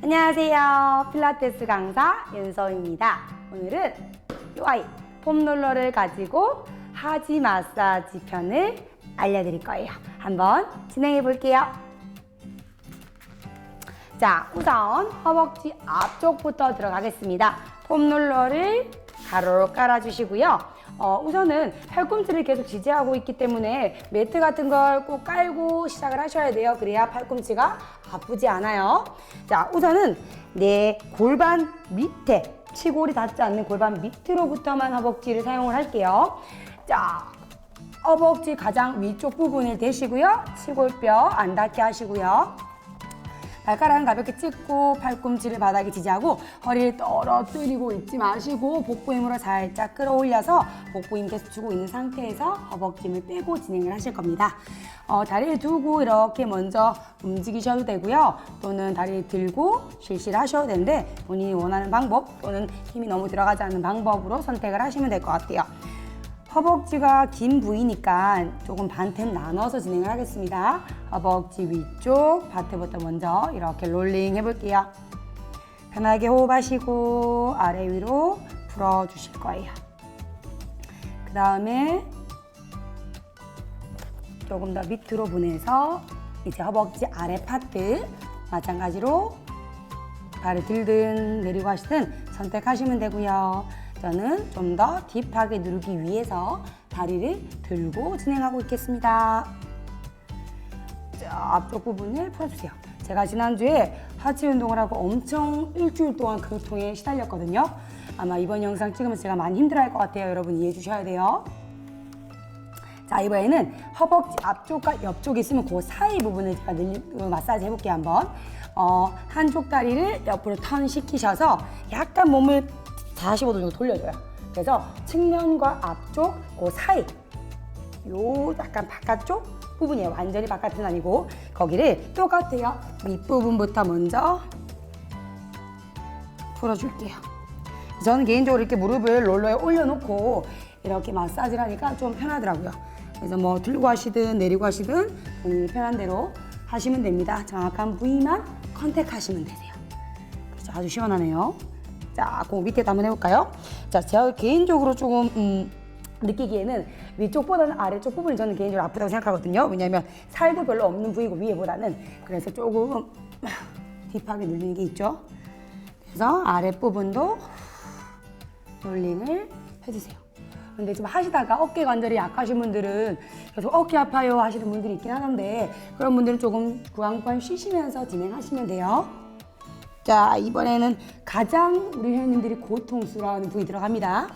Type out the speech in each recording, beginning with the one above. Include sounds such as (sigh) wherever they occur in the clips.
안녕하세요. 필라테스 강사 윤서입니다. 오늘은 이 아이 폼롤러를 가지고 하지 마사지 편을 알려드릴 거예요. 한번 진행해 볼게요. 자, 우선 허벅지 앞쪽부터 들어가겠습니다. 폼롤러를 가로로 깔아주시고요. 어, 우선은 팔꿈치를 계속 지지하고 있기 때문에 매트 같은 걸 꼭 깔고 시작을 하셔야 돼요. 그래야 팔꿈치가 아프지 않아요. 자, 우선은 내 골반 밑에 치골이 닿지 않는 골반 밑으로부터만 허벅지를 사용을 할게요. 자, 허벅지 가장 위쪽 부분을 대시고요. 치골뼈 안 닿게 하시고요. 발가락은 가볍게 찍고 팔꿈치를 바닥에 지지하고 허리를 떨어뜨리고 있지 마시고 복부 힘으로 살짝 끌어올려서 복부 힘 계속 주고 있는 상태에서 허벅지 힘을 빼고 진행을 하실 겁니다. 어, 다리를 두고 이렇게 먼저 움직이셔도 되고요. 또는 다리를 들고 실시를 하셔도 되는데 본인이 원하는 방법 또는 힘이 너무 들어가지 않는 방법으로 선택을 하시면 될 것 같아요. 허벅지가 긴 부위니까 조금 반템 나눠서 진행을 하겠습니다. 허벅지 위쪽 바트부터 먼저 이렇게 롤링 해볼게요. 편하게 호흡하시고 아래 위로 풀어주실 거예요. 그 다음에 조금 더 밑으로 보내서 이제 허벅지 아래 파트 마찬가지로 발을 들든 내리고 하시든 선택하시면 되고요. 저는 좀 더 딥하게 누르기 위해서 다리를 들고 진행하고 있겠습니다. 자, 앞쪽 부분을 풀어주세요. 제가 지난주에 하체 운동을 하고 엄청 일주일 동안 근통에 시달렸거든요. 아마 이번 영상 찍으면서 제가 많이 힘들어할 것 같아요. 여러분 이해해 주셔야 돼요. 자 이번에는 허벅지 앞쪽과 옆쪽에 있으면 그 사이 부분을 제가 늘리, 어, 마사지 해볼게요 한번 어, 한쪽 다리를 옆으로 턴 시키셔서 약간 몸을 45도 정도 돌려줘요 그래서 측면과 앞쪽 그 사이 요 약간 바깥쪽 부분이에요 완전히 바깥은 아니고 거기를 똑같아요 윗부분부터 먼저 풀어줄게요 저는 개인적으로 이렇게 무릎을 롤러에 올려놓고 이렇게 마사지를 하니까 좀 편하더라고요. 그래서 뭐 들고 하시든 내리고 하시든 본인이 편한 대로 하시면 됩니다. 정확한 부위만 컨택하시면 되세요. 그래서 아주 시원하네요. 자, 그 밑에도 한번 해볼까요? 자, 제가 개인적으로 조금 음, 느끼기에는 위쪽보다는 아래쪽 부분이 저는 개인적으로 아프다고 생각하거든요. 왜냐하면 살도 별로 없는 부위고 위에보다는 그래서 조금 (laughs) 딥하게 눌리는 게 있죠. 그래서 아랫부분도 롤링을 해주세요. 근데 좀 하시다가 어깨 관절이 약하신 분들은 계속 어깨 아파요 하시는 분들이 있긴 하는데 그런 분들은 조금 구강판 쉬시면서 진행하시면 돼요. 자 이번에는 가장 우리 회원님들이 고통스러워하는 부위 들어갑니다.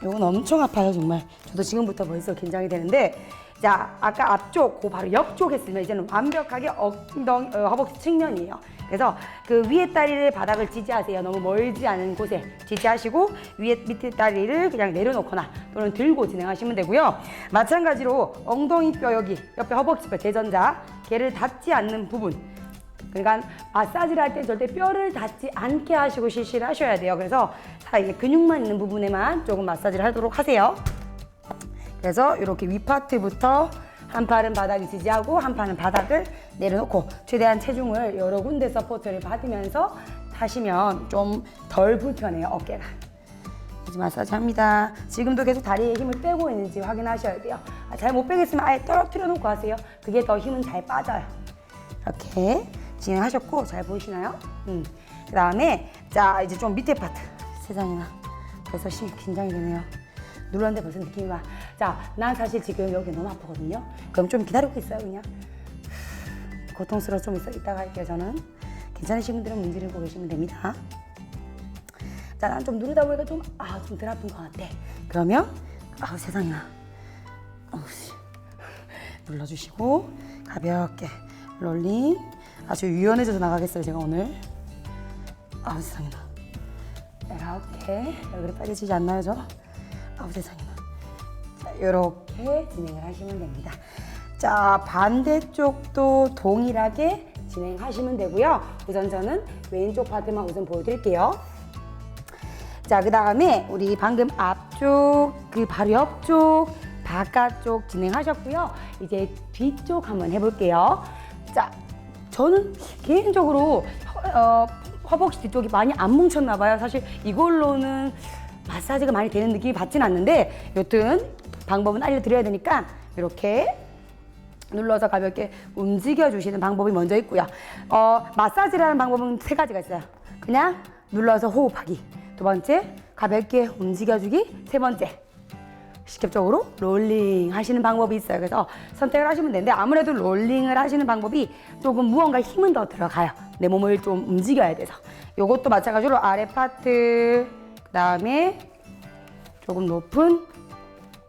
이건 엄청 아파요 정말. 저도 지금부터 벌써 긴장이 되는데 자 아까 앞쪽 그 바로 옆쪽 했으면 이제는 완벽하게 엉덩이 어, 허벅지 측면이에요. 그래서 그 위에 다리를 바닥을 지지하세요. 너무 멀지 않은 곳에 지지하시고 위에 밑에 다리를 그냥 내려놓거나 또는 들고 진행하시면 되고요. 마찬가지로 엉덩이 뼈 여기 옆에 허벅지 뼈 대전자 걔를 닿지 않는 부분 그러니까 마사지를 할 때 절대 뼈를 닿지 않게 하시고 실시를 하셔야 돼요. 그래서 다 이게 근육만 있는 부분에만 조금 마사지를 하도록 하세요. 그래서 이렇게 윗파트부터 한 팔은 바닥에 지지하고 한 팔은 바닥을 내려놓고 최대한 체중을 여러 군데 서포트를 받으면서 하시면 좀 덜 불편해요 어깨가. 이제 마사지 합니다. 지금도 계속 다리에 힘을 빼고 있는지 확인하셔야 돼요. 아, 잘못 빼겠으면 아예 떨어뜨려 놓고 하세요. 그게 더 힘은 잘 빠져요. 이렇게 진행하셨고 잘 보이시나요? 음. 그 다음에 자 이제 좀 밑에 파트 세상에나 그래서 심 긴장이 되네요 눌렀는데 벌써 느낌이 와. 자, 난 사실 지금 여기 너무 아프거든요. 그럼 좀 기다리고 있어요, 그냥. 고통스러워 좀 있어, 이따가 할게요, 저는. 괜찮으신 분들은 문지르고 계시면 됩니다. 자, 난 좀 누르다 보니까 좀, 아, 좀 덜 아픈 것 같아. 그러면, 아우, 세상에나. 눌러주시고, 가볍게 롤링. 아주 유연해져서 나가겠어요, 제가 오늘. 아우, 세상에나. 이렇게. 얼굴이 빨개지지 않나요, 저? 아우 세상에나. 자, 이렇게 진행을 하시면 됩니다. 자, 반대쪽도 동일하게 진행하시면 되고요. 우선 저는 왼쪽 파트만 우선 보여드릴게요. 자, 그 다음에 우리 방금 앞쪽, 그 바로 옆쪽, 바깥쪽 진행하셨고요. 이제 뒤쪽 한번 해볼게요. 자, 저는 개인적으로 허, 어, 허벅지 뒤쪽이 많이 안 뭉쳤나 봐요. 사실 이걸로는 마사지가 많이 되는 느낌이 받진 않는데 여튼 방법은 알려드려야 되니까 이렇게 눌러서 가볍게 움직여 주시는 방법이 먼저 있고요. 어, 마사지라는 방법은 세 가지가 있어요. 그냥 눌러서 호흡하기. 두 번째, 가볍게 움직여주기. 세 번째, 직접적으로 롤링 하시는 방법이 있어요. 그래서 선택을 하시면 되는데 아무래도 롤링을 하시는 방법이 조금 무언가 힘은 더 들어가요. 내 몸을 좀 움직여야 돼서. 요것도 마찬가지로 아래 파트, 그 다음에 조금 높은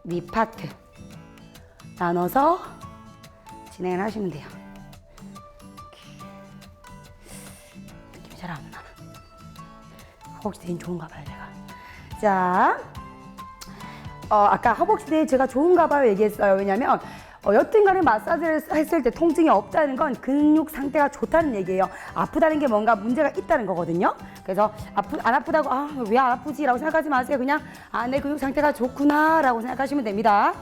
위 파트 나눠서 진행을 하시면 돼요. 느낌이 잘 안 나나. 허벅지 대인 좋은가 봐요, 제가. 자, 어, 아까 허벅지 대인 제가 좋은가 봐요 얘기했어요. 왜냐면 어, 여튼간에 마사지를 했을 때 통증이 없다는 건 근육 상태가 좋다는 얘기예요. 아프다는 게 뭔가 문제가 있다는 거거든요. 그래서 아프, 안 아프다고 아, 왜 안 아프지라고 생각하지 마세요. 그냥 아, 내 근육 상태가 좋구나라고 생각하시면 됩니다.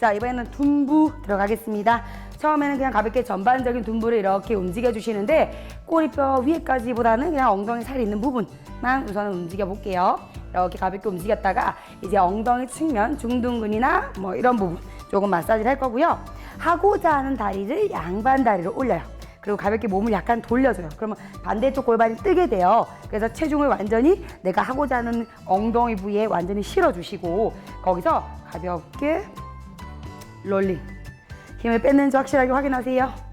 자, 이번에는 둔부 들어가겠습니다. 처음에는 그냥 가볍게 전반적인 둔부를 이렇게 움직여 주시는데 꼬리뼈 위에까지보다는 그냥 엉덩이 살이 있는 부분만 우선은 움직여 볼게요. 이렇게 가볍게 움직였다가 이제 엉덩이 측면 중둔근이나 뭐 이런 부분 조금 마사지를 할 거고요. 하고자 하는 다리를 양반 다리로 올려요. 그리고 가볍게 몸을 약간 돌려줘요. 그러면 반대쪽 골반이 뜨게 돼요. 그래서 체중을 완전히 내가 하고자 하는 엉덩이 부위에 완전히 실어주시고 거기서 가볍게 롤링. 힘을 뺐는지 확실하게 확인하세요.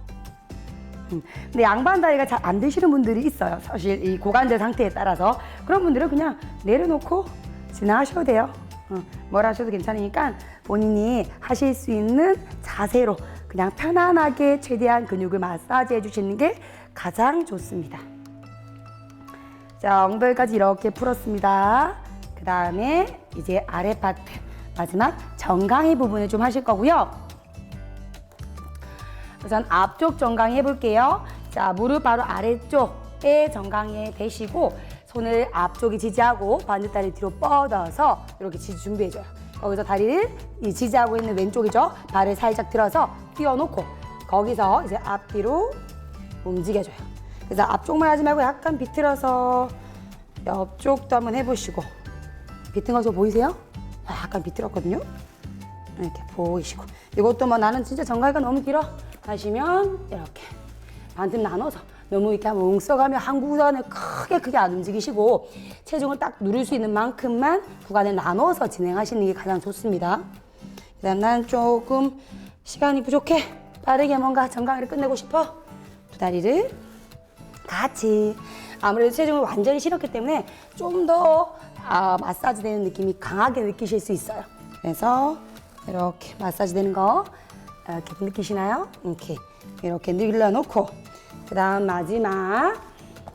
음, 근데 양반 다리가 잘 안 되시는 분들이 있어요. 사실 이 고관절 상태에 따라서 그런 분들은 그냥 내려놓고 지나가셔도 돼요. 어, 뭘 하셔도 괜찮으니까 본인이 하실 수 있는 자세로 그냥 편안하게 최대한 근육을 마사지 해주시는 게 가장 좋습니다. 자, 엉덩이까지 이렇게 풀었습니다. 그 다음에 이제 아래 파트, 마지막 정강이 부분을 좀 하실 거고요. 우선 앞쪽 정강이 해볼게요. 자, 무릎 바로 아래쪽에 정강이에 대시고 손을 앞쪽에 지지하고 반대다리 뒤로 뻗어서 이렇게 지지 준비해줘요. 거기서 다리를 이 지지하고 있는 왼쪽이죠. 발을 살짝 들어서 띄워놓고 거기서 이제 앞뒤로 움직여줘요. 그래서 앞쪽만 하지 말고 약간 비틀어서 옆쪽도 한번 해보시고 비튼 거저 보이세요? 아, 약간 비틀었거든요. 이렇게 보이시고 이것도 뭐 나는 진짜 정갈이가 너무 길어 하시면 이렇게 반틈 나눠서 너무 이렇게 뭉 써가며 한 구간을 크게 크게 안 움직이시고 체중을 딱 누릴 수 있는 만큼만 구간을 나눠서 진행하시는 게 가장 좋습니다. 그다음 난 조금 시간이 부족해 빠르게 뭔가 정강이를 끝내고 싶어 두 다리를 같이 아무래도 체중을 완전히 실었기 때문에 좀 더 아, 마사지 되는 느낌이 강하게 느끼실 수 있어요. 그래서 이렇게 마사지 되는 거 이렇게 느끼시나요? 이렇게 이렇게 늘려놓고 그 다음 마지막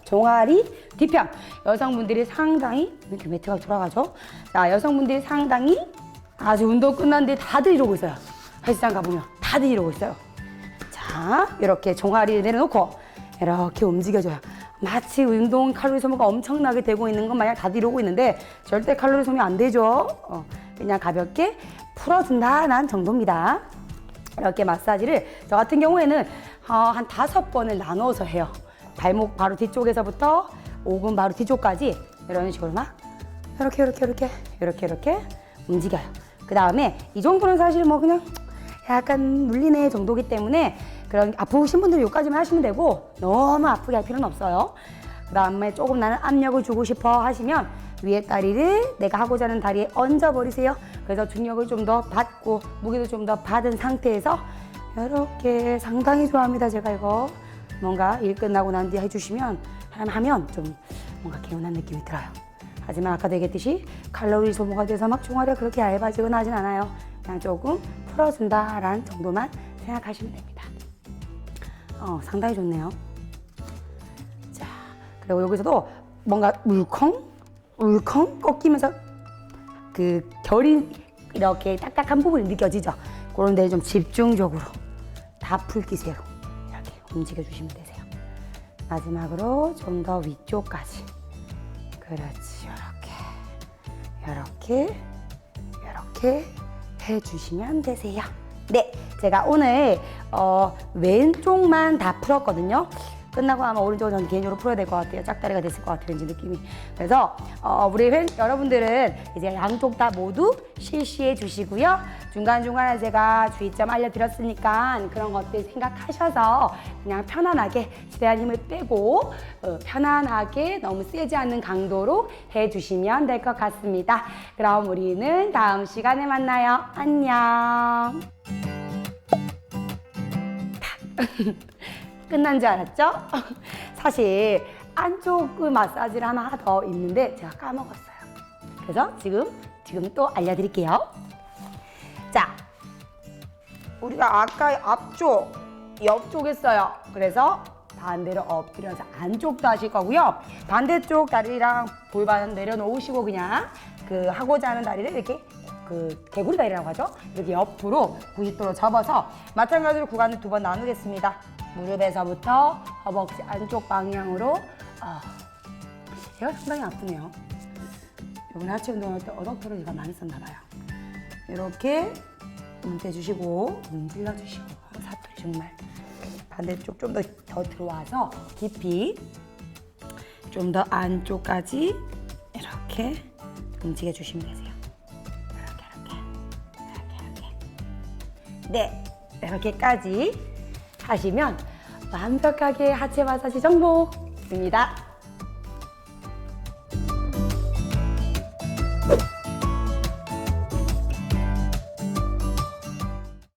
종아리 뒤편 여성분들이 상당히 이렇게 매트가 돌아가죠. 자 여성분들이 상당히 아주 운동 끝났는데 다들 이러고 있어요. 헬스장 가보면 다들 이러고 있어요. 자, 이렇게 종아리를 내려놓고 이렇게 움직여줘요. 마치 운동 칼로리 소모가 엄청나게 되고 있는 것 마냥 다들 이러고 있는데 절대 칼로리 소모 안 되죠. 어, 그냥 가볍게 풀어준다는 정도입니다. 이렇게 마사지를 저 같은 경우에는 어, 한 다섯 번을 나눠서 해요. 발목 바로 뒤쪽에서부터 오금 바로 뒤쪽까지 이런 식으로 막 이렇게 이렇게 이렇게 이렇게 이렇게 움직여요. 그 다음에 이 정도는 사실 뭐 그냥 약간 물리네 정도기 때문에 그런 아프신 분들은 여기까지만 하시면 되고 너무 아프게 할 필요는 없어요. 그 다음에 조금 나는 압력을 주고 싶어 하시면 위에 다리를 내가 하고자 하는 다리에 얹어버리세요. 그래서 중력을 좀 더 받고 무게도 좀 더 받은 상태에서 이렇게 상당히 좋아합니다. 제가 이거 뭔가 일 끝나고 난 뒤에 해주시면 하면 좀 뭔가 개운한 느낌이 들어요. 하지만 아까도 얘기했듯이 칼로리 소모가 돼서 막 종아리가 그렇게 얇아지거나 하진 않아요. 그냥 조금 풀어준다라는 정도만 생각하시면 됩니다. 어, 상당히 좋네요. 자, 그리고 여기서도 뭔가 울컹, 울컹 꺾이면서 그 결이 이렇게 딱딱한 부분이 느껴지죠. 그런 데를 좀 집중적으로 다 풀기세로 이렇게 움직여 주시면 되세요. 마지막으로 좀 더 위쪽까지. 그렇지, 이렇게, 이렇게, 이렇게 해주시면 되세요. 네, 제가 오늘 어, 왼쪽만 다 풀었거든요. 끝나고 아마 오른쪽은 저는 개인적으로 풀어야 될 것 같아요. 짝다리가 됐을 것 같아요, 왠지 느낌이. 그래서 어, 우리 회, 여러분들은 이제 양쪽 다 모두 실시해 주시고요. 중간중간에 제가 주의점 알려드렸으니까 그런 것들 생각하셔서 그냥 편안하게 최대한 힘을 빼고 어, 편안하게 너무 세지 않는 강도로 해주시면 될 것 같습니다. 그럼 우리는 다음 시간에 만나요. 안녕. (laughs) 끝난 줄 알았죠? (laughs) 사실 안쪽 마사지를 하나 더 있는데 제가 까먹었어요. 그래서 지금 지금 또 알려드릴게요. 자, 우리가 아까 앞쪽, 옆쪽 했어요. 그래서 반대로 엎드려서 안쪽도 하실 거고요. 반대쪽 다리랑 골반 내려놓으시고 그냥 그 하고자 하는 다리를 이렇게 그 개구리 다리라고 하죠. 이렇게 옆으로 90도로 접어서 마찬가지로 구간을 두 번 나누겠습니다. 무릎에서부터 허벅지 안쪽 방향으로 어, 얘가 상당히 아프네요. 이번 하체 운동할 때 어덕터를 제가 많이 썼나 봐요. 이렇게 문대 주시고 문질러 주시고 사투리 정말 반대쪽 좀 더 더 들어와서 깊이 좀 더 안쪽까지 이렇게 움직여 주시면 되세요. 이렇게 이렇게 이렇게 이렇게 네 이렇게까지 하시면 완벽하게 하체 마사지 정복입니다.